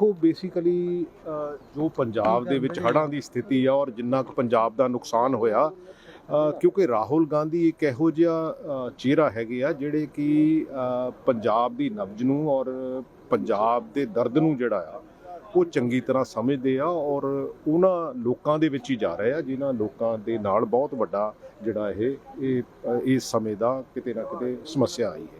ਦੇਖੋ ਬੇਸਿਕਲੀ ਜੋ ਪੰਜਾਬ ਦੇ ਵਿੱਚ ਹੜ੍ਹਾਂ ਦੀ ਸਥਿਤੀ ਆ ਔਰ ਜਿੰਨਾ ਕੁ ਪੰਜਾਬ ਦਾ ਨੁਕਸਾਨ ਹੋਇਆ ਕਿਉਂਕਿ ਰਾਹੁਲ ਗਾਂਧੀ ਇੱਕ ਇਹੋ ਜਿਹਾ ਚਿਹਰਾ ਹੈਗੇ ਆ ਜਿਹੜੇ ਕਿ ਪੰਜਾਬ ਦੀ ਨਬਜ ਨੂੰ ਔਰ ਪੰਜਾਬ ਦੇ ਦਰਦ ਨੂੰ ਜਿਹੜਾ ਆ, ਉਹ ਚੰਗੀ ਤਰ੍ਹਾਂ ਸਮਝਦੇ ਆ ਔਰ ਉਹਨਾਂ ਲੋਕਾਂ ਦੇ ਵਿੱਚ ਹੀ ਜਾ ਰਹੇ ਆ, ਜਿਨ੍ਹਾਂ ਲੋਕਾਂ ਦੇ ਨਾਲ ਬਹੁਤ ਵੱਡਾ ਜਿਹੜਾ ਇਹ ਇਹ ਇਸ ਸਮੇਂ ਦਾ ਕਿਤੇ ਨਾ ਕਿਤੇ ਸਮੱਸਿਆ ਆਈ ਹੈ।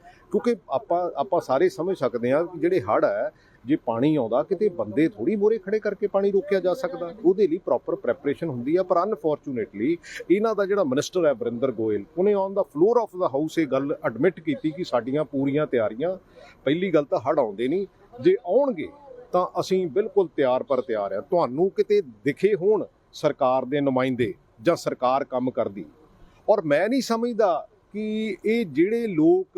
ਕਿਉਂਕਿ ਆਪਾਂ ਆਪਾਂ ਸਾਰੇ ਸਮਝ ਸਕਦੇ ਹਾਂ ਕਿ ਜਿਹੜੇ ਹੜ੍ਹ ਹੈ, ਜੇ ਪਾਣੀ ਆਉਂਦਾ, ਕਿਤੇ ਬੰਦੇ ਥੋੜੀ ਮੋਰੇ ਖੜੇ ਕਰਕੇ ਪਾਣੀ ਰੋਕਿਆ ਜਾ ਸਕਦਾ। ਉਹਦੇ ਲਈ ਪ੍ਰੋਪਰ ਪ੍ਰੈਪਰੇਸ਼ਨ ਹੁੰਦੀ ਆ, ਪਰ ਅਨਫੋਰਚੂਨੇਟਲੀ ਇਹਨਾਂ ਦਾ ਜਿਹੜਾ ਮਿਨਿਸਟਰ ਹੈ ਵਰਿੰਦਰ ਗੋਇਲ, ਉਹਨੇ on the floor of the house ਇਹ ਗੱਲ ਐਡਮਿਟ ਕੀਤੀ ਕਿ ਸਾਡੀਆਂ ਪੂਰੀਆਂ ਤਿਆਰੀਆਂ, ਪਹਿਲੀ ਗੱਲ ਤਾਂ ਹੜ੍ਹ ਆਉਂਦੇ ਨਹੀਂ, ਜੇ ਆਉਣਗੇ ਤਾਂ ਅਸੀਂ ਬਿਲਕੁਲ ਤਿਆਰ ਪਰ ਤਿਆਰ ਆ ਤੁਹਾਨੂੰ ਕਿਤੇ ਦਿਖੇ ਹੋਣ ਸਰਕਾਰ ਦੇ ਨੁਮਾਇੰਦੇ ਜਾਂ ਸਰਕਾਰ ਕੰਮ ਕਰਦੀ। ਔਰ ਮੈਂ ਨਹੀਂ ਸਮਝਦਾ ਕਿ ਇਹ ਜਿਹੜੇ ਲੋਕ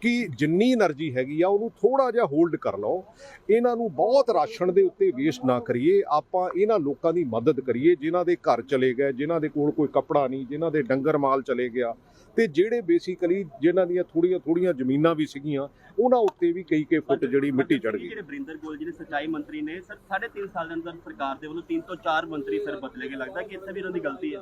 ਕਿ ਜਿੰਨੀ એનર્ਜੀ ਹੈਗੀ ਆ, ਉਹਨੂੰ ਥੋੜਾ ਜਿਹਾ ਹੋਲਡ ਕਰ ਲਓ। ਇਹਨਾਂ ਨੂੰ ਬਹੁਤ ਰਾਸ਼ਨ ਦੇ ਉੱਤੇ ਵੇਸਟ ਨਾ ਕਰੀਏ। ਆਪਾਂ ਇਹਨਾਂ ਲੋਕਾਂ ਦੀ ਮਦਦ ਕਰੀਏ, ਜਿਨ੍ਹਾਂ ਦੇ ਘਰ ਚਲੇ ਗਏ, ਜਿਨ੍ਹਾਂ ਦੇ ਕੋਲ ਕੋਈ ਕੱਪੜਾ ਨਹੀਂ, ਜਿਨ੍ਹਾਂ ਦੇ ਡੰਗਰ ਮਾਲ ਚਲੇ ਗਿਆ। ਤੇ ਜਿਹੜੇ ਬੇਸਿਕਲੀ ਜਿਨ੍ਹਾਂ ਦੀਆਂ ਥੋੜੀਆਂ ਥੋੜੀਆਂ ਜ਼ਮੀਨਾਂ ਵੀ ਸੀਗੀਆਂ, ਉਹਨਾਂ ਉੱਤੇ ਵੀ ਕਈ ਕਈ ਫੁੱਟ ਜਿਹੜੀ ਮਿੱਟੀ ਚੜ ਗਈ। ਜਿਹੜੇ ਬ੍ਰਿੰਦਰ ਗੋਲ ਜਿਹੜੇ ਸਚਾਈ ਮੰਤਰੀ ਨੇ, ਸਰ 3.5 ਸਾਲ ਦੇ ਅੰਦਰ ਸਰਕਾਰ ਦੇ ਵੱਲੋਂ 3 ਤੋਂ 4 ਮੰਤਰੀ ਸਰ ਬਦਲੇ ਗਏ। ਲੱਗਦਾ ਕਿ ਇੱਥੇ ਵੀ ਇਹਨਾਂ ਦੀ ਗਲਤੀ ਹੈ।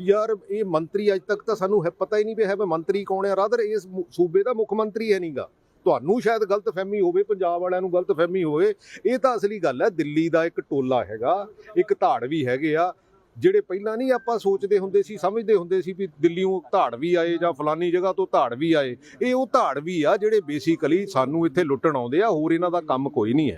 ਯਾਰ, ਇਹ ਮੰਤਰੀ ਅੱਜ ਤੱਕ ਤਾਂ ਸਾਨੂੰ ਹੈ, ਪਤਾ ਹੀ ਨਹੀਂ ਵੀ ਹੈ ਮੈਂ ਮੰਤਰੀ ਕੌਣ ਹੈ। ਰਾਦਰ ਇਸ ਸੂਬੇ ਦਾ ਮੁੱਖ ਮੰਤਰੀ ਹੈ ਨਹੀਂਗਾ ਤੁਹਾਨੂੰ ਸ਼ਾਇਦ ਗਲਤਫਹਿਮੀ ਹੋਵੇ, ਪੰਜਾਬ ਵਾਲਿਆਂ ਨੂੰ ਗਲਤਫਹਿਮੀ ਹੋਵੇ। ਇਹ ਤਾਂ ਅਸਲੀ ਗੱਲ ਹੈ, ਦਿੱਲੀ ਦਾ ਇੱਕ ਟੋਲਾ ਹੈਗਾ, ਇੱਕ ਧਾੜ ਵੀ ਹੈਗੇ ਆ, ਜਿਹੜੇ ਪਹਿਲਾਂ ਨਹੀਂ ਆਪਾਂ ਸੋਚਦੇ ਹੁੰਦੇ ਸੀ, ਸਮਝਦੇ ਹੁੰਦੇ ਸੀ ਵੀ ਦਿੱਲੀੋਂ ਧਾੜ ਵੀ ਆਏ ਜਾਂ ਫਲਾਨੀ ਜਗ੍ਹਾ ਤੋਂ ਧਾੜ ਵੀ ਆਏ। ਇਹ ਉਹ ਧਾੜ ਵੀ ਆ, ਜਿਹੜੇ ਬੇਸਿਕਲੀ ਸਾਨੂੰ ਇੱਥੇ ਲੁੱਟਣ ਆਉਂਦੇ ਆ, ਹੋਰ ਇਹਨਾਂ ਦਾ ਕੰਮ ਕੋਈ ਨਹੀਂ ਹੈ।